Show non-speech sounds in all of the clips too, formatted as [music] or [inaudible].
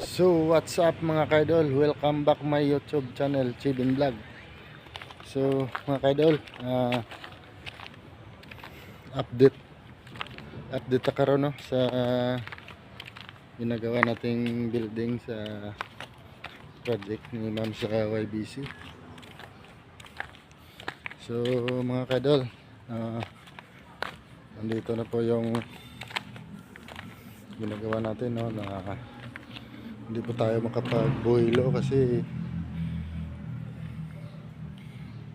So what's up mga kaidol? Welcome back my YouTube channel Chibin Vlog. So mga kaidol ah, Update Update na karon no Sa Ginagawa nating building sa Project ni ma'am sa YBC So mga kaidol ah, Nandito na po yung Ginagawa natin no na hindi po tayo makapag-boilo kasi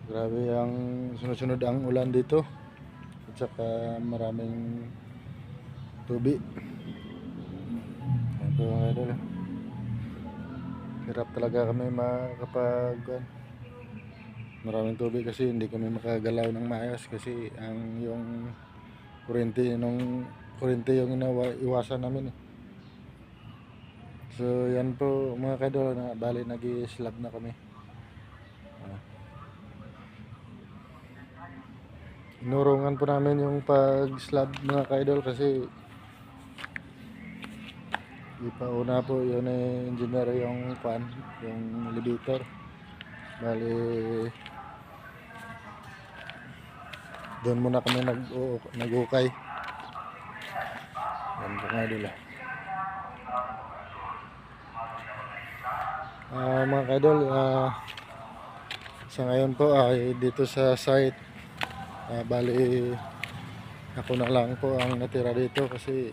grabe ang sunod-sunod ang ulan dito. At saka maraming tubig ito mga hirap talaga kami makapag maraming tubig kasi hindi kami makagalaw ng maayos kasi ang yung kuryente nung kuryente yung inawa, namin eh So yan po mga kadol na bali nag-slab na kami. Ah. Inurungan po namin yung pag-slab mga kaidol kasi di pa una po yun eh engineer yung pan, yung elevator. Bali doon muna kami nag nag-ukay. Yan po nga idol ah. Ah, mga kadol, ah, sa ngayon po ay dito sa site, ah, bali ako na lang po ang natira dito kasi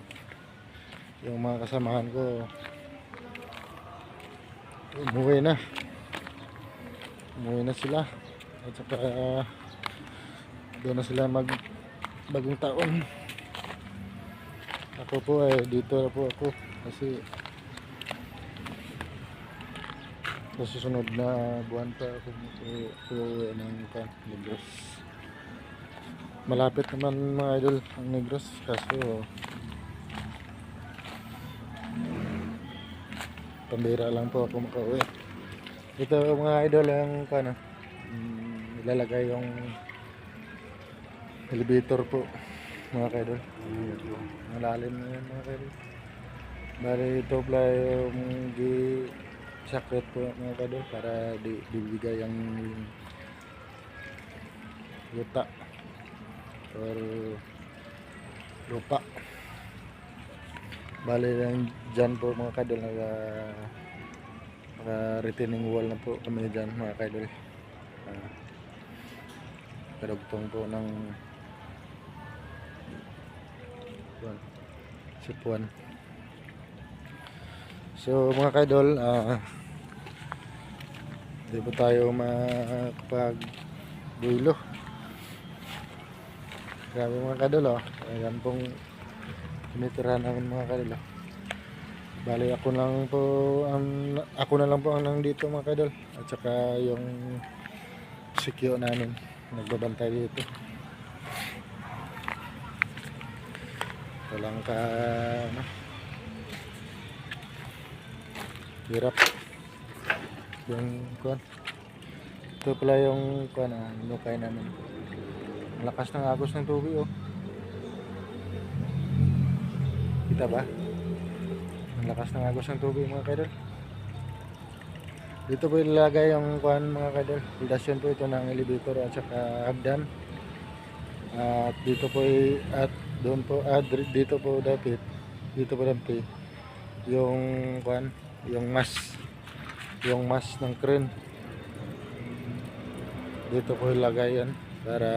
yung mga kasamahan ko umuwi na. Umuwi na sila. At saka ah, doon na sila mag bagong taon. Ako po ay dito na po ako kasi sa susunod na buwan pa ako uuwi ng kan, Negros. Malapit naman mga idol ang Negros kaso pambira lang po ako makauwi. Ito mga idol ang ano, mm, ilalagay yung elevator po mga idol. Malalim na yan mga idol. Bali ito pala yung gi sakret po mga kadol para di, dibigay ang luta or lupa bali lang dyan po mga kadol naka naka retaining wall na po kami dyan mga kadol uh, kadugtong po ng Sipuan. So mga kaidol, ah hindi po tayo makapag builo. Grabe mga kaidol oh. Ayan pong tinitirahan namin mga kaidol oh. Bali ako lang po ang ako na lang po ang nandito mga kaidol at saka yung sikyo namin nagbabantay dito. Walang ka ano, hirap. Yung kuan ito pala yung kuan ah, nukay namin. Lakas ng agos ng tubig oh. Kita ba? Ang lakas ng agos ng tubig mga kadol dito po ilalagay yung kuan mga kadol pundasyon po ito ng elevator at saka hagdan. At dito po at doon po at dito po dapat dito po dapat yung kuan yung mas yung mas ng crane. Dito ko ilagay yan para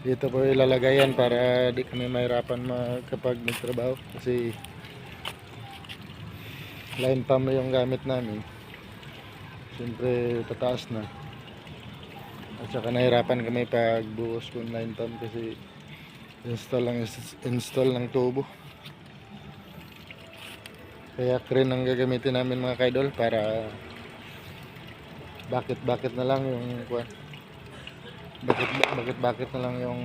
dito ko ilalagay yan para di kami mahirapan kapag nagtrabaho kasi line pump yung gamit namin. Siyempre pataas na. At saka nahirapan kami pag buhos kung line pump kasi install lang install ng tubo kaya crane ang gagamitin namin mga kaidol para bakit bakit na lang yung. Bakit bakit bakit na lang yung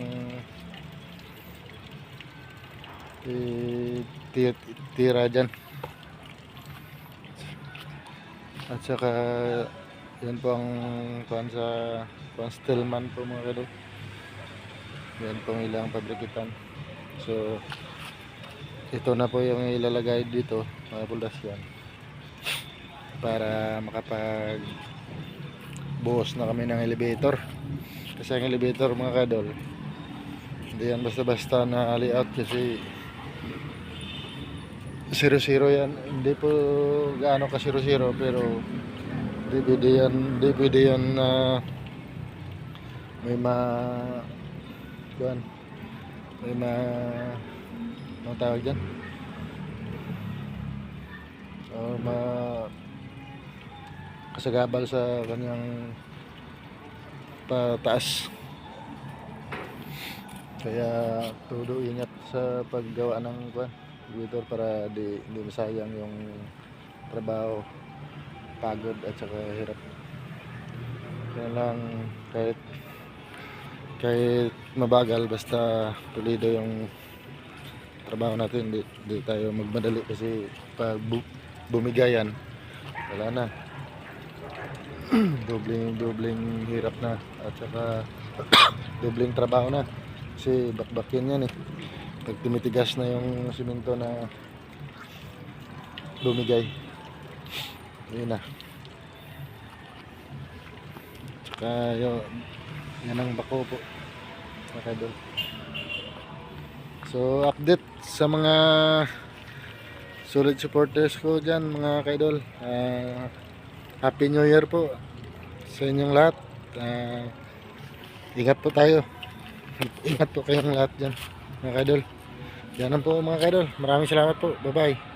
tira dyan. At saka yan po ang kuwan sa kuwan Stillman po mga kaidol. Yan po ang ilang pabrikitan. So ito na po yung ilalagay dito mga pundasyon para makapag buhos na kami ng elevator. Kasi ang elevator mga kadol hindi yan basta basta na layout kasi 0-0 yan. Hindi po gaano ka 0-0 pero hindi pwede yan hindi yan na may ma kuan may ma ano tawag dyan? O ma kasagabal sa kanyang pataas. Kaya todo ingat sa paggawa ng kuan elevator para di hindi masayang yung trabaho. Pagod at saka hirap. Kaya lang kahit kahit mabagal basta tulido yung trabaho natin di, di tayo magmadali kasi pag bu- bumigayan wala na. [clears throat] Dobling dobling hirap na. At saka [clears throat] dobling trabaho na. Kasi bakbakin yan eh. Pag tumitigas na yung simento na bumigay yun na. Tsaka yun yan ang bako po mga kaidol so update sa mga solid supporters ko dyan mga kaidol. Ah, happy new year po sa inyong lahat. Ah, ingat po tayo. [laughs] Ingat po kayong lahat dyan mga kaidol. Yan po mga kaidol. Maraming salamat po. Bye bye